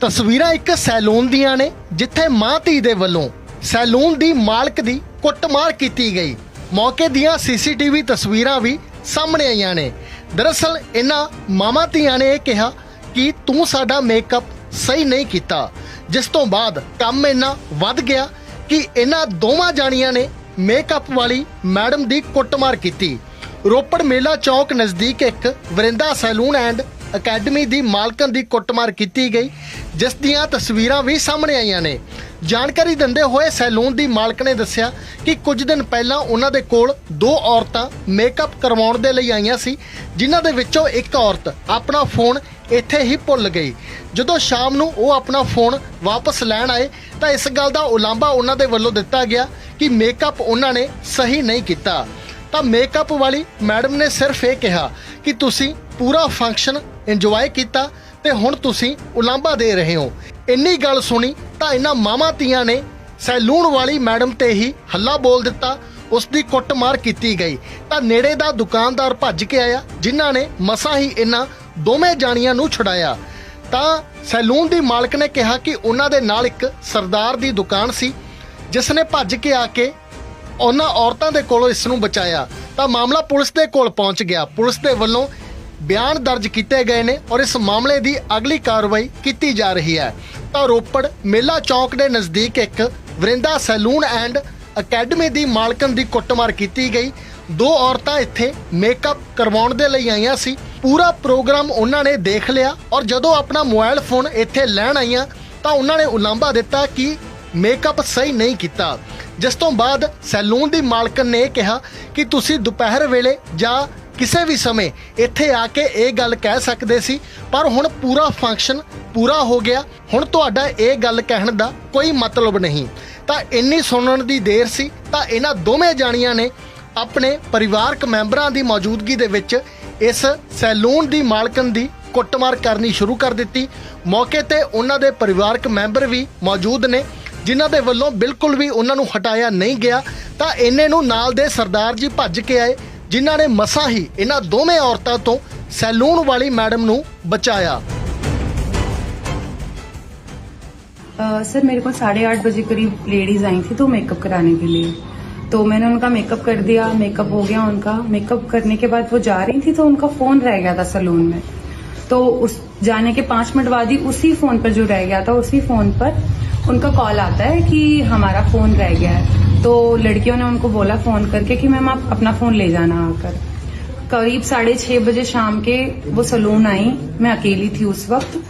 ਤਸਵੀਰਾਂ ਇੱਕ ਸੈਲੂਨ ਦੀਆਂ ਨੇ, ਜਿੱਥੇ ਮਾਂ ਧੀ ਦੇ ਵੱਲੋਂ ਸੈਲੂਨ ਦੀ ਮਾਲਕ ਦੀ ਕੁੱਟਮਾਰ ਕੀਤੀ ਗਈ। ਮੌਕੇ ਦੀਆਂ ਸੀਸੀਟੀਵੀ ਤਸਵੀਰਾਂ ਵੀ ਸਾਹਮਣੇ ਆਈਆਂ ਨੇ। ਦਰਅਸਲ ਇਹਨਾਂ ਮਾਮਾ ਧੀਆਂ ਨੇ ਇਹ ਕਿਹਾ ਕਿ ਤੂੰ ਸਾਡਾ ਮੇਕਅਪ ਸਹੀ ਨਹੀਂ ਕੀਤਾ। ਜਿਸ ਤੋਂ ਬਾਅਦ ਕੰਮ ਇੰਨਾ ਵੱਧ ਗਿਆ ਕਿ ਇਹਨਾਂ ਦੋਵਾਂ ਜਾਣੀਆਂ ਨੇ ਮੇਕਅਪ ਵਾਲੀ ਮੈਡਮ ਦੀ ਕੁੱਟਮਾਰ ਕੀਤੀ। ਰੋਪੜ ਮੇਲਾ ਚੌਕ ਨਜ਼ਦੀਕ ਇੱਕ ਵਰਿੰਦਾ ਸੈਲੂਨ ਐਂਡ ਅਕੈਡਮੀ ਦੀ ਮਾਲਕਨ ਦੀ ਕੁੱਟਮਾਰ ਕੀਤੀ ਗਈ, ਜਿਸ ਦੀਆਂ ਤਸਵੀਰਾਂ ਵੀ ਸਾਹਮਣੇ ਆਈਆਂ ਨੇ। ਜਾਣਕਾਰੀ ਦਿੰਦੇ ਹੋਏ ਸੈਲੂਨ ਦੀ ਮਾਲਕ ਨੇ ਦੱਸਿਆ ਕਿ ਕੁਝ ਦਿਨ ਪਹਿਲਾਂ ਉਹਨਾਂ ਦੇ ਕੋਲ ਦੋ ਔਰਤਾਂ ਮੇਕਅਪ ਕਰਵਾਉਣ ਦੇ ਲਈ ਆਈਆਂ ਸੀ, ਜਿਨ੍ਹਾਂ ਦੇ ਵਿੱਚੋਂ ਇੱਕ ਔਰਤ ਆਪਣਾ ਫੋਨ ਇੱਥੇ ਹੀ ਭੁੱਲ ਗਈ। ਜਦੋਂ ਸ਼ਾਮ ਨੂੰ ਉਹ ਆਪਣਾ ਫੋਨ ਵਾਪਸ ਲੈਣ ਆਏ, ਤਾਂ ਇਸ ਗੱਲ ਦਾ ਉਲਾਂਭਾ ਉਹਨਾਂ ਦੇ ਵੱਲੋਂ ਦਿੱਤਾ ਗਿਆ ਕਿ ਮੇਕਅਪ ਉਹਨਾਂ ਨੇ ਸਹੀ ਨਹੀਂ ਕੀਤਾ। ਤਾਂ ਮੇਕਅਪ ਵਾਲੀ ਮੈਡਮ ਨੇ ਸਿਰਫ ਇਹ ਕਿਹਾ ਕਿ ਤੁਸੀਂ ਪੂਰਾ ਫੰਕਸ਼ਨ ਇੰਜੋਏ ਕੀਤਾ ਤੇ ਹੁਣ ਤੁਸੀਂ ਉਲਾਂਭਾ ਦੇ ਰਹੇ ਹੋ। ਇੰਨੀ ਗੱਲ ਸੁਣੀ ਤਾਂ ਇਹਨਾਂ ਮਾਮਾ ਧੀਆਂ ਨੇ ਸੈਲੂਨ ਵਾਲੀ ਮੈਡਮ ਤੇ ਹੀ ਹੱਲਾ ਬੋਲ ਦਿੱਤਾ। ਉਸ ਦੀ ਕੁੱਟਮਾਰ ਕੀਤੀ ਗਈ। ਤਾਂ ਨੇੜੇ ਦਾ ਦੁਕਾਨਦਾਰ ਭੱਜ ਕੇ ਆਇਆ, ਜਿਨ੍ਹਾਂ ਨੇ ਮਸਾਂ ਹੀ ਇਹਨਾਂ ਦੋਵੇਂ ਜਾਣੀਆਂ ਨੂੰ ਛੁਡਾਇਆ। ਤਾਂ ਸੈਲੂਨ ਦੀ ਮਾਲਕ ਨੇ ਕਿਹਾ ਕਿ ਉਹਨਾਂ ਦੇ ਨਾਲ ਇੱਕ ਸਰਦਾਰ ਦੀ ਦੁਕਾਨ ਸੀ, ਜਿਸ ਨੇ ਭੱਜ ਕੇ ਆ ਕੇ ਉਹਨਾਂ ਔਰਤਾਂ ਦੇ ਕੋਲੋਂ ਇਸ ਨੂੰ ਬਚਾਇਆ। ਤਾਂ ਮਾਮਲਾ ਪੁਲਿਸ ਦੇ ਕੋਲ ਪਹੁੰਚ ਗਿਆ। ਪੁਲਿਸ ਦੇ ਵੱਲੋਂ ਬਿਆਨ ਦਰਜ ਕੀਤੇ ਗਏ ਨੇ ਔਰ ਇਸ ਮਾਮਲੇ ਦੀ ਅਗਲੀ ਕਾਰਵਾਈ ਕੀਤੀ ਜਾ ਰਹੀ ਹੈ। ਤਾਂ ਰੋਪੜ ਮੇਲਾ ਚੌਕ ਦੇ ਨਜ਼ਦੀਕ ਇੱਕ ਵਰਿੰਦਾ ਸੈਲੂਨ ਐਂਡ ਅਕੈਡਮੀ ਦੀ ਮਾਲਕਨ ਦੀ ਕੁੱਟਮਾਰ ਕੀਤੀ ਗਈ। ਦੋ ਔਰਤਾਂ ਇੱਥੇ ਮੇਕਅਪ ਕਰਵਾਉਣ ਦੇ ਲਈ ਆਈਆਂ ਸੀ। ਪੂਰਾ ਪ੍ਰੋਗਰਾਮ ਉਹਨਾਂ ਨੇ ਦੇਖ ਲਿਆ ਔਰ ਜਦੋਂ ਆਪਣਾ ਮੋਬਾਈਲ ਫੋਨ ਇੱਥੇ ਲੈਣ ਆਈਆਂ ਤਾਂ ਉਹਨਾਂ ਨੇ ਉਲਾਂਭਾ ਦਿੱਤਾ ਕਿ ਮੇਕਅਪ ਸਹੀ ਨਹੀਂ ਕੀਤਾ। ਜਿਸ ਤੋਂ ਬਾਅਦ ਸੈਲੂਨ ਦੀ ਮਾਲਕਨ ਨੇ ਇਹ ਕਿਹਾ ਕਿ ਤੁਸੀਂ ਦੁਪਹਿਰ ਵੇਲੇ ਜਾਂ ਕਿਸੇ ਵੀ ਸਮੇਂ ਇੱਥੇ ਆ ਕੇ ਇਹ ਗੱਲ ਕਹਿ ਸਕਦੇ ਸੀ, ਪਰ ਹੁਣ ਪੂਰਾ ਫੰਕਸ਼ਨ ਪੂਰਾ ਹੋ ਗਿਆ। ਹੁਣ ਤੁਹਾਡਾ ਇਹ ਗੱਲ ਕਹਿਣ ਦਾ ਕੋਈ ਮਤਲਬ ਨਹੀਂ। ਤਾਂ ਇੰਨੀ ਸੁਣਨ ਦੀ ਦੇਰ ਸੀ, ਤਾਂ ਇਹਨਾਂ ਦੋਵੇਂ ਜਾਣੀਆਂ ਨੇ ਆਪਣੇ ਪਰਿਵਾਰਕ ਮੈਂਬਰਾਂ ਦੀ ਮੌਜੂਦਗੀ ਦੇ ਵਿੱਚ ਇਸ ਸੈਲੂਨ ਦੀ ਮਾਲਕਨ ਦੀ ਕੁੱਟਮਾਰ ਕਰਨੀ ਸ਼ੁਰੂ ਕਰ ਦਿੱਤੀ। ਮੌਕੇ ਤੇ ਉਹਨਾਂ ਦੇ ਪਰਿਵਾਰਕ ਮੈਂਬਰ ਵੀ ਮੌਜੂਦ ਨੇ, ਜਿਨ੍ਹਾਂ ਦੇ ਵੱਲੋਂ ਬਿਲਕੁਲ ਵੀ ਉਹਨਾਂ ਨੂੰ ਹਟਾਇਆ ਨਹੀਂ ਗਿਆ। ਤਾਂ ਇੰਨੇ ਨੂੰ ਨਾਲ ਦੇ ਸਰਦਾਰ ਜੀ ਭੱਜ ਕੇ ਆਏ। ਜਿਨ੍ਹਾਂ ਨੇ ਮਸਾਂ ਹੀ ਇਹਨਾਂ ਦੋਵੇਂ ਔਰਤਾਂ ਤੋਂ ਸੈਲੂਨ ਵਾਲੀ ਮੈਡਮ ਨੂੰ ਬਚਾਇਆ अ, सर मेरे को साढ़े आठ बजे करीब लेडीज आई थी तो मेकअप कराने के लिए तो मैंने उनका मेकअप कर दिया मेकअप हो गया उनका मेकअप करने के बाद वो जा रही थी तो उनका फोन रह गया था सलून में तो उस जाने के पांच मिनट बाद ही उसी फोन पर जो रह गया था उसी फोन पर उनका कॉल आता है कि हमारा फोन रह गया है तो लड़कियों ने उनको बोला फ़ोन करके कि मैम आप अपना फ़ोन ले जाना आकर। करीब साढ़े छह बजे शाम के वो सलून आई, मैं अकेली थी उस वक्त।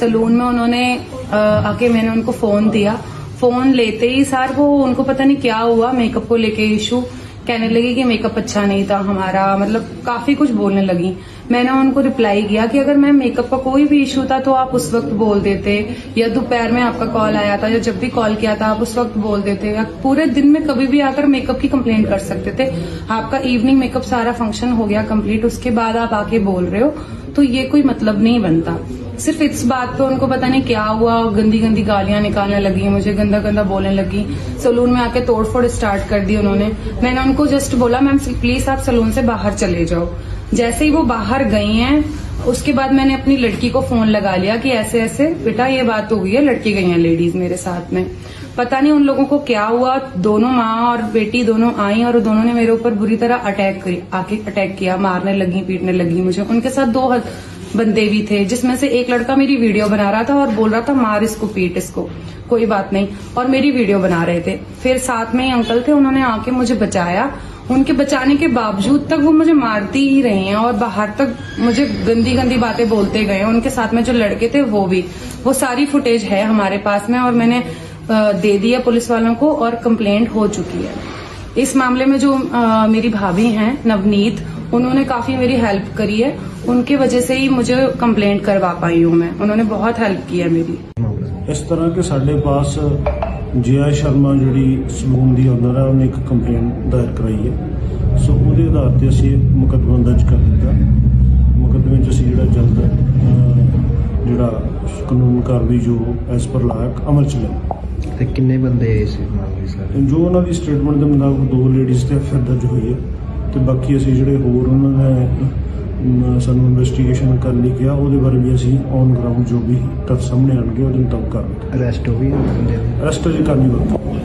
सलून में उन्होंने आके मैंने उनको फ़ोन दिया। फ़ोन लेते ही सर वो उनको पता नहीं क्या हुआ, मेकअप को लेके इशू। कहने लगी कि मेकअप अच्छा नहीं था हमारा मतलब काफ़ी कुछ बोलने लगी। मैंने उनको रिप्लाई किया कि अगर मैम मेकअप का कोई भी इशू था तो आप उस वक्त बोल देते, या दोपहर में आपका कॉल आया था, या जब भी कॉल किया था, आप उस वक्त बोल देते, या पूरे दिन में कभी भी आकर मेकअप की कंप्लेंट कर सकते थे। आपका इवनिंग मेकअप सारा फ़ंक्शन हो गया कंप्लीट उसके बाद आप आके बोल रहे हो तो ये कोई मतलब नहीं बनता। सिर्फ़ इस बात पे उनको पता नहीं क्या हुआ, गंदी गंदी गालियाँ निकालने लगी, मुझे गंदा गंदा बोलने लगी। सलून में आके तोड़फोड़ स्टार्ट कर दी उन्होंने। मैंने उनको जस्ट बोला, मैम प्लीज़ आप सलून से बाहर चले जाओ। जैसे ही वो बाहर गई हैं, उसके बाद मैंने अपनी लड़की को फ़ोन लगा लिया कि ऐसे ऐसे, बेटा, ये बात हो गई है, लड़की गई हैं लेडीज़ मेरे साथ में। पता नहीं उन लोगों को क्या हुआ, दोनों माँ और बेटी दोनों आई और दोनों ने मेरे ऊपर बुरी तरह अटैक करी, आके अटैक किया, मारने लगी, पीटने लगी मुझे। उनके साथ दो बंदे भी थे, जिसमें से एक लड़का मेरी वीडियो बना रहा था और बोल रहा था, मार इसको, पीट इसको, कोई बात नहीं। और मेरी वीडियो बना रहे थे। फिर साथ में ही अंकल थे, उन्होंने आके मुझे बचाया उनके बचाने के बावजूद तक वो मुझे मारती ही रही हैं और बाहर तक मुझे गंदी गंदी बातें बोलते गए उनके साथ में जो लड़के थे वो भी। वो सारी फुटेज है हमारे पास में और मैंने दे दिया पुलिस वालों को और कंप्लेंट हो चुकी है। इस मामले में जो आ, मेरी भाभी हैं नवनीत उन्होंने काफ़ी मेरी हेल्प करी है। उनके वजह से ही मुझे कंप्लेंट करवा पाई हूँ मैं। उन्होंने बहुत हेल्प की है मेरी। इस तरह के साढ़े पास ਜੀਆ ਸ਼ਰਮਾ ਜਿਹੜੀ ਸਲੂਨ ਦੀ ਓਨਰ ਹੈ ਉਹਨੇ ਇੱਕ ਕੰਪਲੇਂਟ ਦਾਇਰ ਕਰਾਈ ਹੈ। ਸੋ ਉਹਦੇ ਆਧਾਰ ਤੇ ਅਸੀਂ ਮੁਕੱਦਮਾ ਦਰਜ ਕਰ ਦਿੱਤਾ। ਮੁਕੱਦਮੇ 'ਚ ਅਸੀਂ ਜਿਹੜਾ ਜਲਦ ਜਿਹੜਾ ਕਾਨੂੰਨ ਕਾਰਵਾਈ ਜੋ ਐਸ ਪਰ ਲਾਇਕ ਅਮਲ ਚ ਲਿਆ। ਤੇ ਕਿੰਨੇ ਬੰਦੇ ਆਏ ਸੀ ਮਾਮਲੇ ਸਾਰੇ? ਜੋ ਉਹਨਾਂ ਦੀ ਸਟੇਟਮੈਂਟ ਦੇ ਮੁਤਾਬਕ ਦੋ ਲੇਡੀਜ਼ ਤੇ ਐਫਆਈਆਰ ਦਰਜ ਹੋਈ ਹੈ। ਤੇ ਬਾਕੀ ਅਸੀਂ ਜਿਹੜੇ ਹੋਰ ਉਹਨਾਂ ਦੇ ਮ, ਸਾਨੂੰ ਇਨਵੈਸਟੀਗੇਸ਼ਨ ਕਰਨ ਲਈ ਕਿਹਾ। ਉਹਦੇ ਬਾਰੇ ਵੀ ਅਸੀਂ ਔਨ ਗਰਾਊਂਡ ਜੋ ਵੀ ਤੱਥ ਸਾਹਮਣੇ ਆਣਗੇ ਉਹਦੇ ਮੁਤਾਬਕ ਕਰਾਂਗੇ ਅਰੈਸਟ ਹੋ ਗਈ ਬੰਦੇ ਦੀ? ਅਰੈਸਟ ਅਜੇ ਕਰਨੀ ਬੰਦ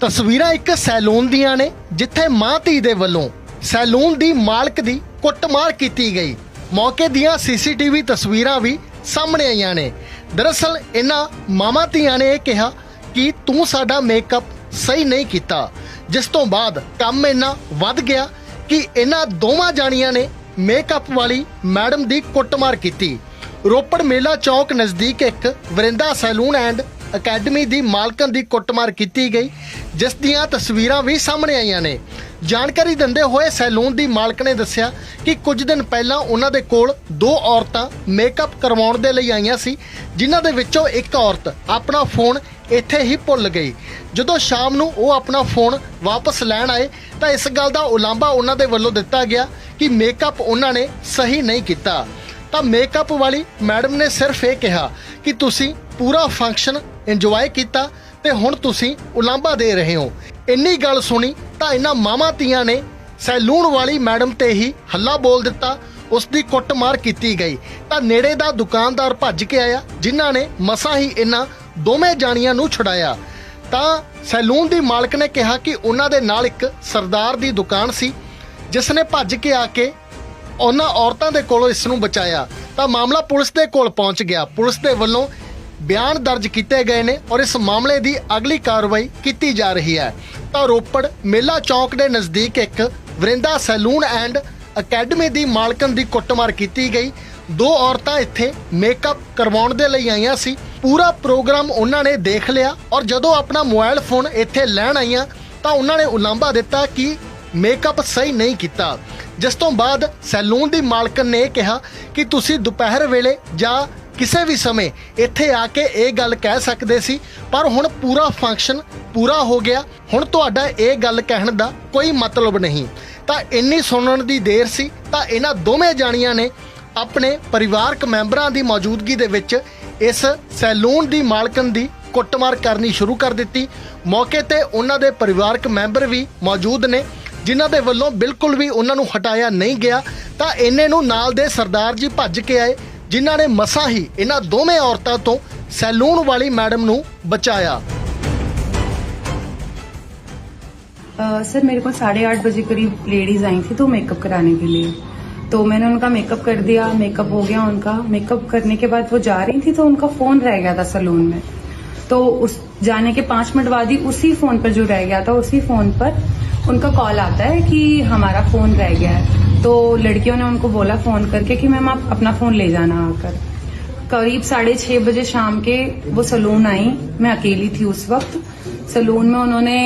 ਤਸਵੀਰਾਂ ਇੱਕ ਸੈਲੂਨ ਦੀਆਂ ਨੇ ਜਿੱਥੇ ਮਾਂ ਧੀ ਦੇ ਵੱਲੋਂ ਸੈਲੂਨ ਦੀ ਮਾਲਕ ਦੀ ਕੁੱਟਮਾਰ ਕੀਤੀ ਗਈ। ਮੌਕੇ ਦੀਆਂ ਸੀਸੀਟੀਵੀ ਤਸਵੀਰਾਂ ਵੀ ਸਾਹਮਣੇ ਆਈਆਂ ਨੇ। ਦਰਅਸਲ ਇਹਨਾਂ ਮਾਮਾ ਧੀਆਂ ਨੇ ਇਹ ਕਿਹਾ ਕਿ ਤੂੰ ਸਾਡਾ ਮੇਕਅਪ ਸਹੀ ਨਹੀਂ ਕੀਤਾ ਜਿਸ ਤੋਂ ਬਾਅਦ ਕੰਮ ਇੰਨਾ ਵੱਧ ਗਿਆ ਕਿ ਇਹਨਾਂ ਦੋਵਾਂ ਜਾਣੀਆਂ ਨੇ ਮੇਕਅਪ ਵਾਲੀ ਮੈਡਮ ਦੀ ਕੁੱਟਮਾਰ ਕੀਤੀ। ਰੋਪੜ ਮੇਲਾ ਚੌਕ ਨਜ਼ਦੀਕ ਇੱਕ ਵਰਿੰਦਾ ਸੈਲੂਨ ਐਂਡ ਅਕੈਡਮੀ ਦੀ ਮਾਲਕਨ ਦੀ ਕੁੱਟਮਾਰ ਕੀਤੀ ਗਈ, ਜਿਸ ਦੀਆਂ ਤਸਵੀਰਾਂ ਵੀ ਸਾਹਮਣੇ ਆਈਆਂ ਨੇ। ਜਾਣਕਾਰੀ ਦਿੰਦੇ ਹੋਏ ਸੈਲੂਨ ਦੀ ਮਾਲਕ ਨੇ ਦੱਸਿਆ ਕਿ ਕੁਝ ਦਿਨ ਪਹਿਲਾਂ ਉਹਨਾਂ ਦੇ ਕੋਲ ਦੋ ਔਰਤਾਂ ਮੇਕਅਪ ਕਰਵਾਉਣ ਦੇ ਲਈ ਆਈਆਂ ਸੀ, ਜਿਨ੍ਹਾਂ ਦੇ ਵਿੱਚੋਂ ਇੱਕ ਔਰਤ ਆਪਣਾ ਫੋਨ ਇੱਥੇ ਹੀ ਭੁੱਲ ਗਈ। ਜਦੋਂ ਸ਼ਾਮ ਨੂੰ ਉਹ ਆਪਣਾ ਫੋਨ ਵਾਪਸ ਲੈਣ ਆਏ, ਤਾਂ ਇਸ ਗੱਲ ਦਾ ਉਲਾਂਭਾ ਉਹਨਾਂ ਦੇ ਵੱਲੋਂ ਦਿੱਤਾ ਗਿਆ ਕਿ ਮੇਕਅਪ ਉਹਨਾਂ ਨੇ ਸਹੀ ਨਹੀਂ ਕੀਤਾ। ਤਾਂ ਮੇਕਅਪ ਵਾਲੀ ਮੈਡਮ ਨੇ ਸਿਰਫ ਇਹ ਕਿਹਾ ਕਿ ਤੁਸੀਂ ਪੂਰਾ ਫੰਕਸ਼ਨ ਇੰਜੋਏ ਕੀਤਾ ਤੇ ਹੁਣ ਤੁਸੀਂ ਉਲਾਂਭਾ ਦੇ ਰਹੇ ਹੋ। ਇੰਨੀ ਗੱਲ ਸੁਣੀ ਤਾਂ ਇਹਨਾਂ ਮਾਮਾ ਧੀਆਂ ਨੇ ਸੈਲੂਨ ਵਾਲੀ ਮੈਡਮ ਤੇ ਹੀ ਹੱਲਾ ਬੋਲ ਦਿੱਤਾ। ਉਸ ਦੀ ਕੁੱਟਮਾਰ ਕੀਤੀ ਗਈ। ਤਾਂ ਨੇੜੇ ਦਾ ਦੁਕਾਨਦਾਰ ਭੱਜ ਕੇ ਆਇਆ, ਜਿਨ੍ਹਾਂ ਨੇ ਮਸਾਂ ਹੀ ਇਹਨਾਂ ਦੋਵੇਂ ਜਾਣੀਆਂ ਨੂੰ ਛੁਡਾਇਆ। ਤਾਂ ਸੈਲੂਨ ਦੀ ਮਾਲਕ ਨੇ ਕਿਹਾ ਕਿ ਉਹਨਾਂ ਦੇ ਨਾਲ ਇੱਕ ਸਰਦਾਰ ਦੀ ਦੁਕਾਨ ਸੀ ਜਿਸ ਨੇ ਭੱਜ ਕੇ ਆ ਕੇ ਉਹਨਾਂ ਔਰਤਾਂ ਦੇ ਕੋਲੋਂ ਇਸ ਨੂੰ ਬਚਾਇਆ। ਤਾਂ ਮਾਮਲਾ ਪੁਲਿਸ ਦੇ ਕੋਲ ਪਹੁੰਚ ਗਿਆ। ਪੁਲਿਸ ਦੇ ਵੱਲੋਂ ਬਿਆਨ ਦਰਜ ਕੀਤੇ ਗਏ ਨੇ ਔਰ ਇਸ ਮਾਮਲੇ ਦੀ ਅਗਲੀ ਕਾਰਵਾਈ ਕੀਤੀ ਜਾ ਰਹੀ ਹੈ। ਤਾਂ ਰੋਪੜ ਮੇਲਾ ਚੌਕ ਦੇ ਨਜ਼ਦੀਕ ਇੱਕ ਵਰਿੰਦਾ ਸੈਲੂਨ ਐਂਡ ਅਕੈਡਮੀ ਦੀ ਮਾਲਕਨ ਦੀ ਕੁੱਟਮਾਰ ਕੀਤੀ ਗਈ। ਦੋ ਔਰਤਾਂ ਇੱਥੇ ਮੇਕਅਪ ਕਰਵਾਉਣ ਦੇ ਲਈ ਆਈਆਂ ਸੀ। ਪੂਰਾ ਪ੍ਰੋਗਰਾਮ ਉਹਨਾਂ ਨੇ ਦੇਖ ਲਿਆ ਔਰ ਜਦੋਂ ਆਪਣਾ ਮੋਬਾਈਲ ਫੋਨ ਇੱਥੇ ਲੈਣ ਆਈਆਂ ਤਾਂ ਉਹਨਾਂ ਨੇ ਉਲਾਂਭਾ ਦਿੱਤਾ ਕਿ ਮੇਕਅਪ ਸਹੀ ਨਹੀਂ ਕੀਤਾ। ਜਿਸ ਤੋਂ ਬਾਅਦ ਸੈਲੂਨ ਦੀ ਮਾਲਕਨ ਨੇ ਇਹ ਕਿਹਾ ਕਿ ਤੁਸੀਂ ਦੁਪਹਿਰ ਵੇਲੇ ਜਾਂ ਕਿਸੇ ਵੀ ਸਮੇਂ ਇੱਥੇ ਆ ਕੇ ਇਹ ਗੱਲ ਕਹਿ ਸਕਦੇ ਸੀ, ਪਰ ਹੁਣ ਪੂਰਾ ਫੰਕਸ਼ਨ ਪੂਰਾ ਹੋ ਗਿਆ। ਹੁਣ ਤੁਹਾਡਾ ਇਹ ਗੱਲ ਕਹਿਣ ਦਾ ਕੋਈ ਮਤਲਬ ਨਹੀਂ। ਤਾਂ ਇੰਨੀ ਸੁਣਨ ਦੀ ਦੇਰ ਸੀ ਤਾਂ ਇਹਨਾਂ ਦੋਵੇਂ ਜਾਣੀਆਂ ਨੇ ਆਪਣੇ ਪਰਿਵਾਰਕ ਮੈਂਬਰਾਂ ਦੀ ਮੌਜੂਦਗੀ ਦੇ ਵਿੱਚ ਇਸ ਸੈਲੂਨ ਦੀ ਮਾਲਕਨ ਦੀ ਕੁੱਟਮਾਰ ਕਰਨੀ ਸ਼ੁਰੂ ਕਰ ਦਿੱਤੀ ਮੌਕੇ ਤੇ ਉਹਨਾਂ ਦੇ ਪਰਿਵਾਰਕ ਮੈਂਬਰ ਵੀ ਮੌਜੂਦ ਨੇ ਜਿਨ੍ਹਾਂ ਦੇ ਵੱਲੋਂ ਬਿਲਕੁਲ ਵੀ ਉਹਨਾਂ ਨੂੰ ਹਟਾਇਆ ਨਹੀਂ ਗਿਆ ਤਾਂ ਇੰਨੇ ਨੂੰ ਨਾਲ ਦੇ ਸਰਦਾਰ ਜੀ ਭੱਜ ਕੇ ਆਏ ਜਿਨ੍ਹਾਂ ਨੇ ਮਸਾਂ ਹੀ ਇਹਨਾਂ ਦੋਵੇਂ ਔਰਤਾਂ ਤੋਂ ਸੈਲੂਨ ਵਾਲੀ ਮੈਡਮ ਨੂੰ ਬਚਾਇਆ अ, सर मेरे को साढ़े आठ बजे करीब लेडीज आई थी तो मेकअप कराने के लिए तो मैंने उनका मेकअप कर दिया मेकअप हो गया उनका। मेकअप करने के बाद वो जा रही थी तो उनका फ़ोन रह गया था सलून में। तो उस, जाने के पाँच मिनट बाद ही उसी फ़ोन पर जो रह गया था, उसी फ़ोन पर उनका कॉल आता है कि हमारा फ़ोन रह गया है। तो लड़कियों ने उनको बोला फ़ोन करके कि मैम आप अपना फ़ोन ले जाना आकर। करीब साढ़े छह बजे शाम के वो सलून आई। मैं अकेली थी उस वक्त। सलून में उन्होंने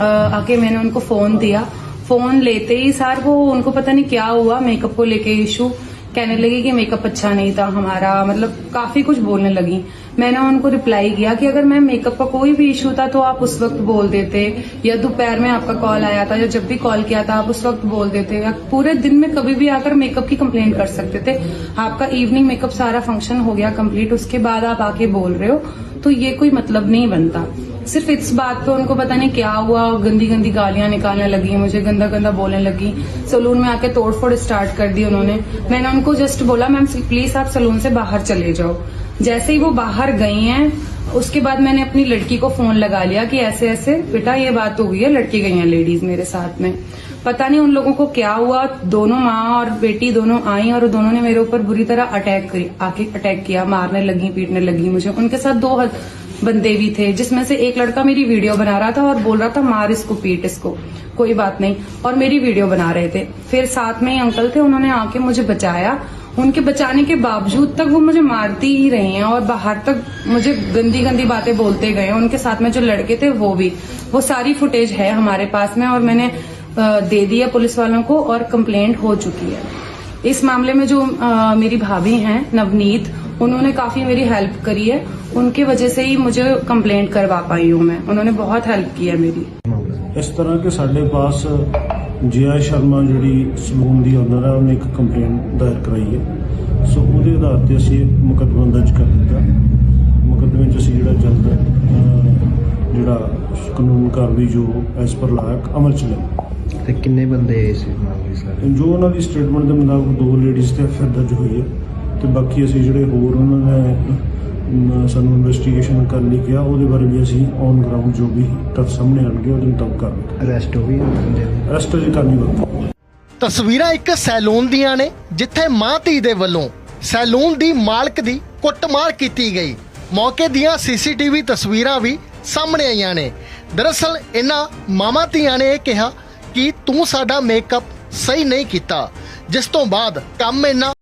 आके मैंने उनको फ़ोन दिया। फ़ोन लेते ही सर वो उनको पता नहीं क्या हुआ मेकअप को लेके इशू कहने लगी कि मेकअप अच्छा नहीं था हमारा मतलब काफ़ी कुछ बोलने लगी। मैंने उनको रिप्लाई किया कि अगर मैम मेकअप का कोई भी इशू था तो आप उस वक्त बोल देते, या दोपहर में आपका कॉल आया था, या जब भी कॉल किया था, आप उस वक्त बोल देते, या पूरे दिन में कभी भी आकर मेकअप की कंप्लेन कर सकते थे। आपका इवनिंग मेकअप सारा फ़ंक्शन हो गया कंप्लीट उसके बाद आप आके बोल रहे हो तो ये कोई मतलब नहीं बनता। सिर्फ़ इस बात पे उनको पता नहीं क्या हुआ, गंदी गंदी गालियाँ निकालने लगी, मुझे गंदा गंदा बोलने लगी। सलून में आके तोड़फोड़ स्टार्ट कर दी उन्होंने। मैंने उनको जस्ट बोला, मैम प्लीज़ आप सलून से बाहर चले जाओ। जैसे ही वो बाहर गई हैं, उसके बाद मैंने अपनी लड़की को फ़ोन लगा लिया कि ऐसे ऐसे, बेटा, ये बात हो गई है, लड़की गई हैं लेडीज़ मेरे साथ में। पता नहीं उन लोगों को क्या हुआ, दोनों माँ और बेटी दोनों आई और दोनों ने मेरे ऊपर बुरी तरह अटैक करी। आके अटैक किया, मारने लगी, पीटने लगी मुझे। उनके साथ दो हद- बंदे भी थे जिसमें से एक लड़का मेरी वीडियो बना रहा था और बोल रहा था मार इसको पीट इसको। कोई बात नहीं। और मेरी वीडियो बना रहे थे। फिर साथ में अंकल थे उन्होंने आके मुझे बचाया। उनके बचाने के बावजूद तक वो मुझे मारती ही रही हैं और बाहर तक मुझे गंदी गंदी बातें बोलते गए उनके साथ में जो लड़के थे वो भी। वो सारी फुटेज है हमारे पास में और मैंने दे दिया पुलिस वालों को और कंप्लेंट हो चुकी है। इस मामले में जो अ, मेरी भाभी हैं नवनीत उन्होंने काफी मेरी हेल्प करी है उनके वजह से ही मुझे कंप्लेंट करवा पाई हूँ मैं उन्होंने बहुत हेल्प की है मेरी ਮਾਮਲਾ ਇਸ ਤਰ੍ਹਾਂ ਕਿ ਸਾਡੇ ਪਾਸ ਜੀਆ ਸ਼ਰਮਾ ਜਿਹੜੀ ਸਲੂਨ ਦੀ ਓਨਰ ਹੈ ਉਹਨੇ ਇੱਕ ਕੰਪਲੇਂਟ ਦਾਇਰ ਕਰਾਈ ਹੈ ਸੋ ਉਹਦੇ ਆਧਾਰ ਤੇ ਅਸੀਂ ਮੁਕੱਦਮਾ ਦਰਜ ਕਰ ਦਿੱਤਾ ਮੁਕੱਦਮੇ 'ਚ ਅਸੀਂ ਜਿਹੜਾ ਜਲਦ ਅਹ, ਜਿਹੜਾ ਕਾਨੂੰਨ ਕਾਰਵਾਈ ਜੋ ਐਸ ਪਰ ਲਾਇਕ ਅਮਲ ਚ ਲਿਆ ਤੇ ਕਿੰਨੇ ਬੰਦੇ ਆਏ ਸੀ ਮਾਮਲੇ ਸਾਰੇ ਜੋ ਉਹਨਾਂ ਦੀ ਸਟੇਟਮੈਂਟ ਦੇ ਮੁਤਾਬਕ ਦੋ ਲੇਡੀਜ਼ ਤੇ ਐਫ ਦਰਜ ਹੋਈ ਹੈ ਤੇ ਬਾਕੀ ਅਸੀਂ ਜਿਹੜੇ ਹੋਰ ਉਹਨਾਂ ਨੇ ਸਾਨੂੰ ਇਨਵੈਸਟੀਗੇਸ਼ਨ ਕਰਨ ਲਈ ਕਿਹਾ ਉਹਦੇ ਬਾਰੇ ਵੀ ਅਸੀਂ ਔਨ ਗਰਾਊਂਡ ਜੋ ਵੀ ਤੱਥ ਸਾਹਮਣੇ ਆਣਗੇ ਉਹਦੇ ਮੁਤਾਬਕ ਕਰਾਂਗੇ ਅਰੈਸਟ ਹੋ ਦੀ? ਅਰੈਸਟ ਅਜੇ ਕਰਨੀ ਬਾਕੀ ਤਸਵੀਰਾਂ ਇੱਕ ਸੈਲੂਨ ਦੀਆਂ ਨੇ ਜਿੱਥੇ ਮਾਂ ਧੀ ਦੇ ਵੱਲੋਂ ਸੈਲੂਨ ਦੀ ਮਾਲਕ ਦੀ ਕੁੱਟਮਾਰ ਕੀਤੀ ਗਈ। ਮੌਕੇ ਦੀਆਂ ਸੀਸੀਟੀਵੀ ਤਸਵੀਰਾਂ ਵੀ ਸਾਹਮਣੇ ਆਈਆਂ ਨੇ। ਦਰਅਸਲ ਇਹਨਾਂ ਮਾਮਾ ਧੀਆਂ ਨੇ ਇਹ ਕਿਹਾ ਕਿ ਤੂੰ ਸਾਡਾ ਮੇਕਅਪ ਸਹੀ ਨਹੀਂ ਕੀਤਾ ਜਿਸ ਤੋਂ ਬਾਅਦ ਕੰਮ ਇੰਨਾ